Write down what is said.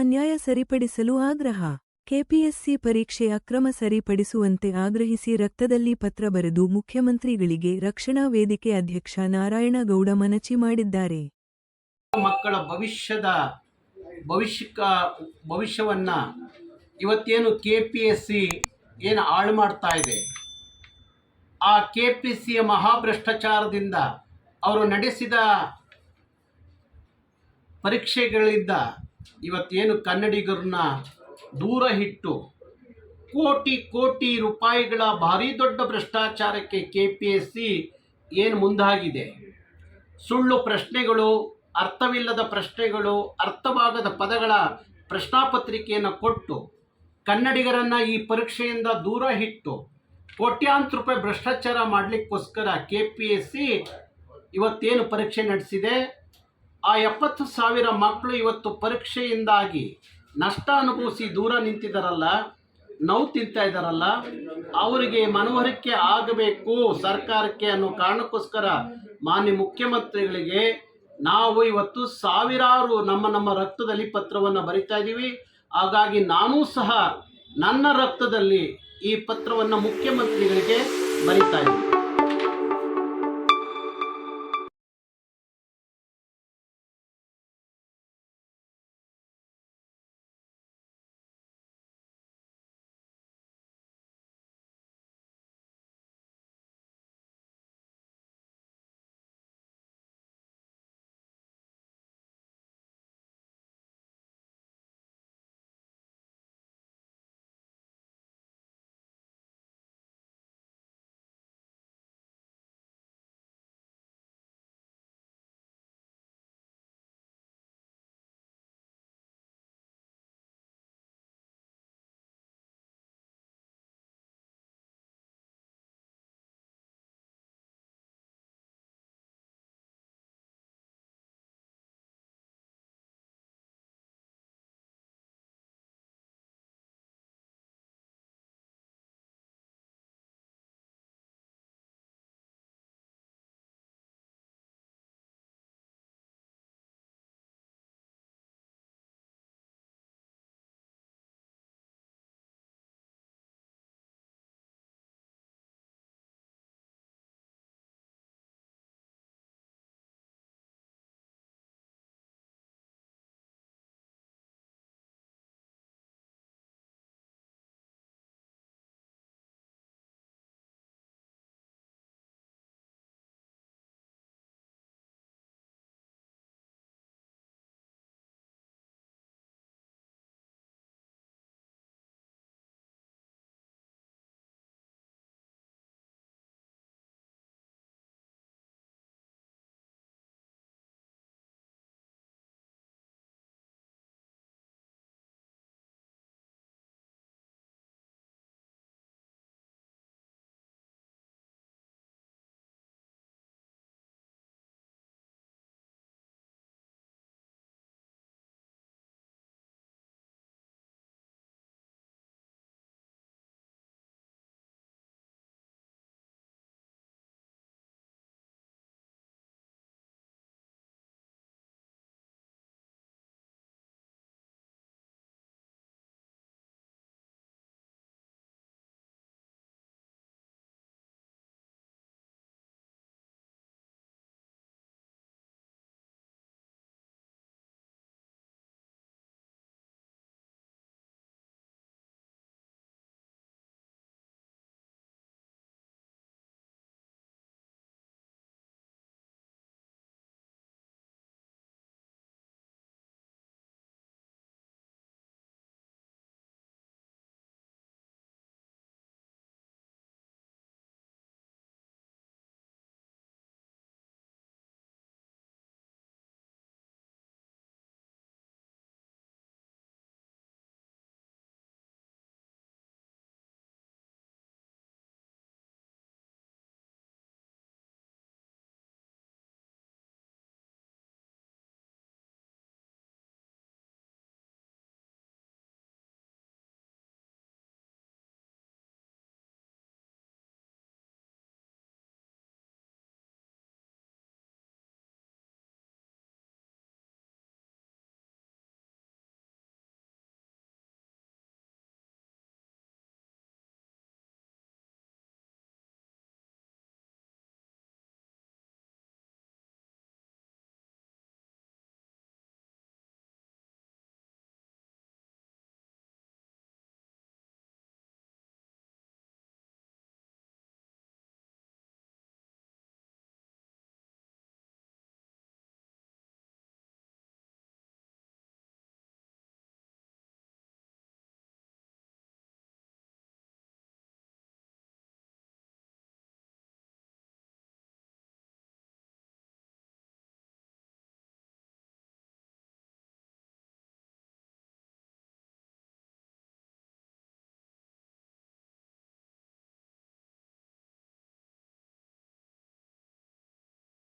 ಅನ್ಯಾಯ ಸರಿಪಡಿಸಲು ಆಗ್ರಹ. ಕೆಪಿಎಸ್ಸಿ ಪರೀಕ್ಷೆ ಅಕ್ರಮ ಸರಿಪಡಿಸುವಂತೆ ಆಗ್ರಹಿಸಿ ರಕ್ತದಲ್ಲಿ ಪತ್ರ ಬರೆದು ಮುಖ್ಯಮಂತ್ರಿಗಳಿಗೆ ರಕ್ಷಣಾ ವೇದಿಕೆ ಅಧ್ಯಕ್ಷ ನಾರಾಯಣಗೌಡ ಮನಚಿ ಮಾಡಿದ್ದಾರೆ. ಮಕ್ಕಳ ಭವಿಷ್ಯದ ಭವಿಷ್ಯಕ ಭವಿಷ್ಯವನ್ನ ಇವತ್ತೇನು ಕೆ ಪಿ ಎಸ್ ಸಿ ಏನು ಹಾಳು ಮಾಡ್ತಾ ಇದೆ, ಆ ಕೆ ಪಿ ಸಿಯ ಮಹಾಭ್ರಷ್ಟಾಚಾರದಿಂದ ಅವರು ನಡೆಸಿದ ಪರೀಕ್ಷೆಗಳಿಂದ ಇವತ್ತೇನು ಕನ್ನಡಿಗರನ್ನ ದೂರ ಇಟ್ಟು ಕೋಟಿ ಕೋಟಿ ರೂಪಾಯಿಗಳ ಭಾರಿ ದೊಡ್ಡ ಭ್ರಷ್ಟಾಚಾರಕ್ಕೆ ಕೆ ಪಿ ಎಸ್ ಸಿ ಏನು ಮುಂದಾಗಿದೆ? ಸುಳ್ಳು ಪ್ರಶ್ನೆಗಳು, ಅರ್ಥವಿಲ್ಲದ ಪ್ರಶ್ನೆಗಳು, ಅರ್ಥವಾಗದ ಪದಗಳ ಪ್ರಶ್ನಾಪತ್ರಿಕೆಯನ್ನು ಕೊಟ್ಟು ಕನ್ನಡಿಗರನ್ನು ಈ ಪರೀಕ್ಷೆಯಿಂದ ದೂರ ಇಟ್ಟು ಕೋಟ್ಯಾಂತರ ರೂಪಾಯಿ ಭ್ರಷ್ಟಾಚಾರ ಮಾಡಲಿಕ್ಕೋಸ್ಕರ ಕೆ ಪಿ ಎಸ್ ಸಿ ಇವತ್ತೇನು ಪರೀಕ್ಷೆ ನಡೆಸಿದೆ? ಆ ಎಪ್ಪತ್ತು ಸಾವಿರ ಮಕ್ಕಳು ಇವತ್ತು ಪರೀಕ್ಷೆಯಿಂದಾಗಿ ನಷ್ಟ ಅನುಭವಿಸಿ ದೂರ ನಿಂತಿದ್ದಾರಲ್ಲ ನೋವು ತಿಂತಾ ಇದ್ದಾರಲ್ಲ ಅವರಿಗೆ ಮನವರಿಕೆ ಆಗಬೇಕು ಸರ್ಕಾರಕ್ಕೆ ಅನ್ನೋ ಕಾರಣಕ್ಕೋಸ್ಕರ ಮಾನ್ಯ ಮುಖ್ಯಮಂತ್ರಿಗಳಿಗೆ ನಾವು ಇವತ್ತು ಸಾವಿರಾರು ನಮ್ಮ ನಮ್ಮ ರಕ್ತದಲ್ಲಿ ಪತ್ರವನ್ನು ಬರಿತಾ ಇದ್ದೀವಿ ಹಾಗಾಗಿ ನಾನೂ ಸಹ ನನ್ನ ರಕ್ತದಲ್ಲಿ ಈ ಪತ್ರವನ್ನು ಮುಖ್ಯಮಂತ್ರಿಗಳಿಗೆ ಬರಿತಾ ಇದ್ದೀನಿ.